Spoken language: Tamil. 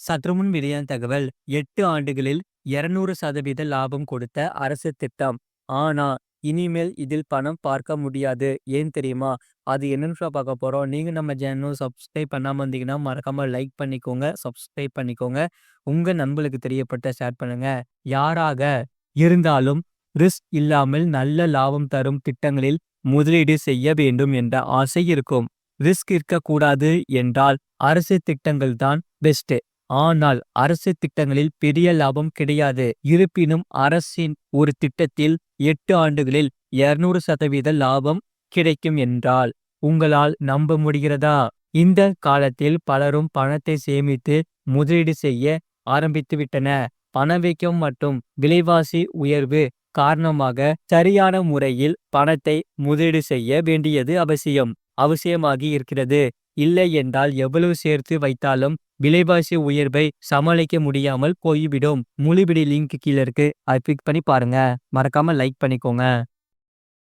சற்றுமுன் வெளியான தகவல் எட்டு ஆண்டுகளில் 200 சதவீத லாபம் கொடுத்த அரசு திட்டம். ஆனா இனிமேல் இதில் பணம் பார்க்க முடியாது. ஏன் தெரியுமா? அது என்னன்னு பார்க்க போறோம். நீங்க நம்ம சேனல் சப்ஸ்கிரைப் பண்ணாம இருந்தீங்கன்னா மறக்காம லைக் பண்ணிக்கோங்க. சப்ஸ்கிரைப் பண்ணிக்கோங்க. உங்க நண்பர்களுக்கு தெரியப்பட்ட ஷேர் பண்ணுங்க. யாராக இருந்தாலும் ரிஸ்க் இல்லாமல் நல்ல லாபம் தரும் திட்டங்களில் முதலீடு செய்ய வேண்டும் என்ற ஆசை இருக்கும். ரிஸ்க் இருக்கக்கூடாது என்றால் அரசு திட்டங்கள் தான் பெஸ்ட். ஆனால் அரசு திட்டங்களில் பெரிய லாபம் கிடையாது. இருப்பினும் அரசின் ஒரு திட்டத்தில் எட்டு ஆண்டுகளில் 200 சதவீத லாபம் கிடைக்கும் என்றால் உங்களால் நம்ப முடிகிறதா? இந்த காலத்தில் பலரும் பணத்தை சேமித்து முதலீடு செய்ய ஆரம்பித்துவிட்டன. பணவீக்கம் மற்றும் விலைவாசி உயர்வு காரணமாக சரியான முறையில் பணத்தை முதலீடு செய்ய வேண்டியது அவசியம். அவசியமாகி இருக்கிறது. இல்லை என்றால் எவ்வளவு சேர்த்து வைத்தாலும் விலைவாசி உயர்வை சமாளிக்க முடியாமல் போய்விடும். முழுபிடி லிங்க் கீழ இருக்கு. அதை கிளிக் பண்ணி பாருங்க. மறக்காம லைக் பண்ணிக்கோங்க.